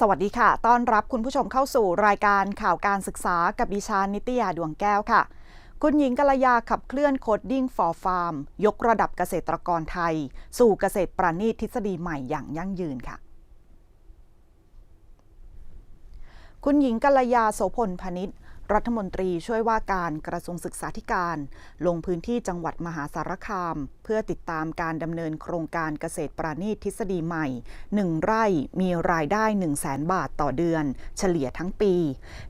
สวัสดีค่ะ ต้อนรับคุณผู้ชมเข้าสู่รายการข่าวการศึกษากับดิฉันนิตยาดวงแก้วค่ะ คุณหญิงกัลยาขับเคลื่อนโคดดิ้งฟอร์ฟาร์มยกระดับเกษตรกรไทย สู่เกษตรประณีตทฤษฎีใหม่อย่างยั่งยืนค่ะคุณหญิงกัลยาโสพลพนิษฐ์ รัฐมนตรีช่วยว่าการกระทรวงศึกษาธิการ ลงพื้นที่จังหวัดมหาสารคาม เพื่อติดตามการดำเนินโครงการเกษตรปราณีตทฤษฎีใหม่ 1 ไร่มีรายได้ 1 0 0 0 0แบาทต่อเดือน เฉลี่ยทั้งปี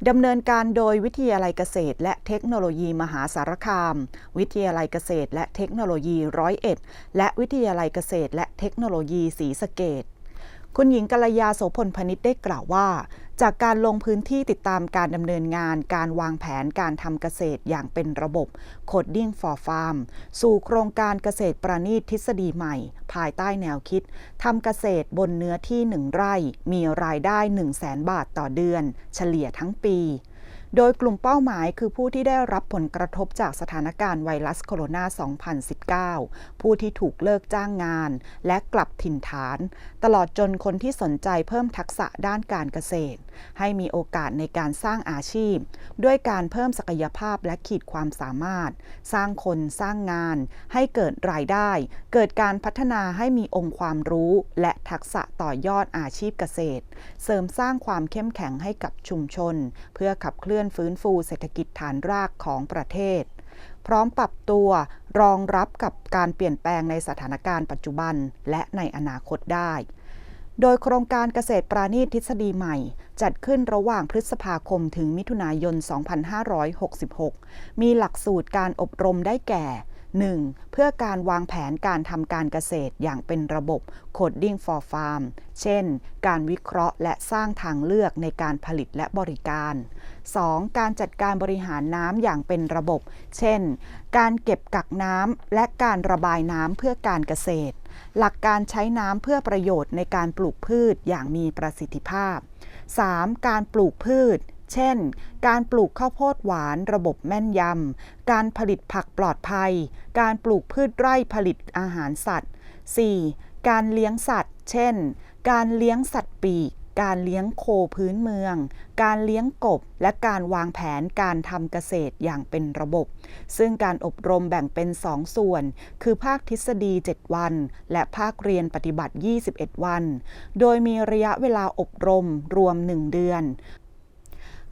ดำเนินการโดยวิทยาลัยเกษตร และเทคโนโลยีมหาสารคาม วิทยาลัยเกษตร และเทคโนโลยีร้อยเอ็ดและวิทยาลัยเกษตร และเทคโนโลยีศรีสะเกดคุณหญิงกัลยาโสพลพนิษฐ์ได้กล่าวว่า จากการลงพื้นที่ติดตามการดำเนินงาน การวางแผนการทำเกษตรอย่างเป็นระบบ Coding for Farm สู่โครงการเกษตรประณีตทฤษฎีใหม่ ภายใต้แนวคิดทำเกษตรบนเนื้อที่หนึ่งไร่ มีรายได้ 1 0 0 0 0แบาทต่อเดือน เฉลี่ยทั้งปี โดยกลุ่มเป้าหมายคือผู้ที่ได้รับผลกระทบจากสถานการณ์ไวรัสโคโรนา 2019 ผู้ที่ถูกเลิกจ้างงาน และกลับถิ่นฐาน ตลอดจนคนที่สนใจเพิ่มทักษะด้านการเกษตร ให้มีโอกาสในการสร้างอาชีพ ด้วยการเพิ่มศักยภาพและขีดความสามารถ สร้างคนสร้างงาน ให้เกิดรายได้ เกิดการพัฒนาให้มีองค์ความรู้ และทักษะต่อยอดอาชีพเกษตร เสริมสร้างความเข้มแข็งให้กับชุมชน เพื่อขับเคลื่อนอนฟื้นฟูเศรษฐกิจฐานรากของประเทศ พร้อมปรับตัวรองรับกับการเปลี่ยนแปลงในสถานการณ์ปัจจุบันและในอนาคตได้ โดยโครงการเกษตรปราณีตทฤษฎีใหม่ จัดขึ้นระหว่างพฤษภาคมถึงมิถุนายน 2566 มีหลักสูตรการอบรมได้แก่ 1. เพื่อการวางแผนการทำการเกษตรอย่างเป็นระบบ Coding for Farm เช่น การวิเคราะห์และสร้างทางเลือกในการผลิตและบริการ 2. การจัดการบริหารน้ำอย่างเป็นระบบ เช่น การเก็บกักน้ำและการระบายน้ำเพื่อการเกษตร หลักการใช้น้ำเพื่อประโยชน์ในการปลูกพืชอย่างมีประสิทธิภาพ 3. การปลูกพืช เช่น การปลูกข้าวโพดหวานระบบแม่นยำ การผลิตผักปลอดภัย การปลูกพืชไร่ผลิตอาหารสัตว์ 4. การเลี้ยงสัตว์ เช่น การเลี้ยงสัตว์ปีก การเลี้ยงโคพื้นเมือง การเลี้ยงกบ และการวางแผนการทำเกษตรอย่างเป็นระบบ ซึ่งการอบรมแบ่งเป็นสองส่วน คือภาคทฤษฎี 7 วัน และภาคเรียนปฏิบัติ 21 วัน โดยมีระยะเวลาอบรมรวม 1 เดือน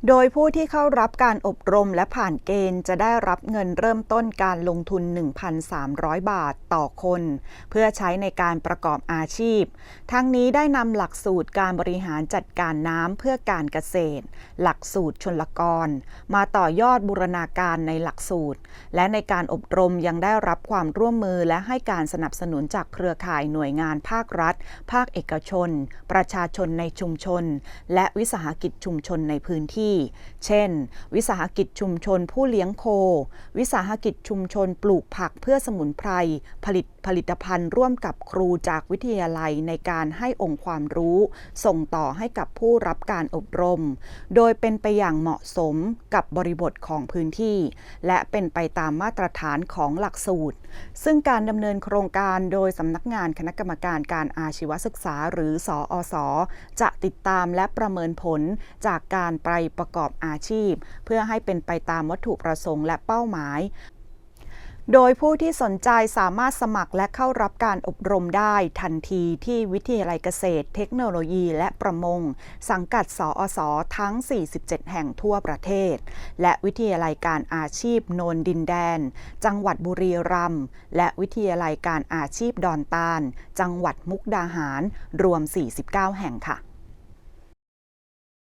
โดยผู้ที่เข้ารับการอบรมและผ่านเกณฑ์จะได้รับเงินเริ่มต้นการลงทุน 1,300 บาทต่อคน เพื่อใช้ในการประกอบอาชีพ ทั้งนี้ได้นำหลักสูตรการบริหารจัดการน้ำเพื่อการเกษตร หลักสูตรชนลกร มาต่อยอดบูรณาการในหลักสูตร และในการอบรมยังได้รับความร่วมมือและให้การสนับสนุนจากเครือข่ายหน่วยงานภาครัฐ ภาคเอกชน ประชาชนในชุมชน และวิสาหกิจชุมชนในพื้นที่ที่ เช่น วิสาหกิจชุมชนผู้เลี้ยงโค วิสาหกิจชุมชนปลูกผักเพื่อสมุนไพร ผลิต ผลิตภัณฑ์ร่วมกับครูจากวิทยาลัยในการให้องค์ความรู้ ส่งต่อให้กับผู้รับการอบรม โดยเป็นไปอย่างเหมาะสมกับบริบทของพื้นที่ และเป็นไปตามมาตรฐานของหลักสูตร ซึ่งการดำเนินโครงการโดยสำนักงานคณะกรรมการการอาชีวศึกษาหรือสออสจะติดตามและประเมินผลจากการไปประกอบอาชีพ เพื่อให้เป็นไปตามวัตถุประสงค์และเป้าหมาย โดยผู้ที่สนใจสามารถสมัครและเข้ารับการอบรมได้ทันทีที่วิทยาลัยเกษตร เทคโนโลยีและประมง สังกัดสอสอทั้ง 47 แห่งทั่วประเทศ และวิทยาลัยการอาชีพโนนดินแดน จังหวัดบุรีรัมย์และวิทยาลัยการอาชีพดอนตาล จังหวัดมุกดาหาร รวม 49 แห่งค่ะ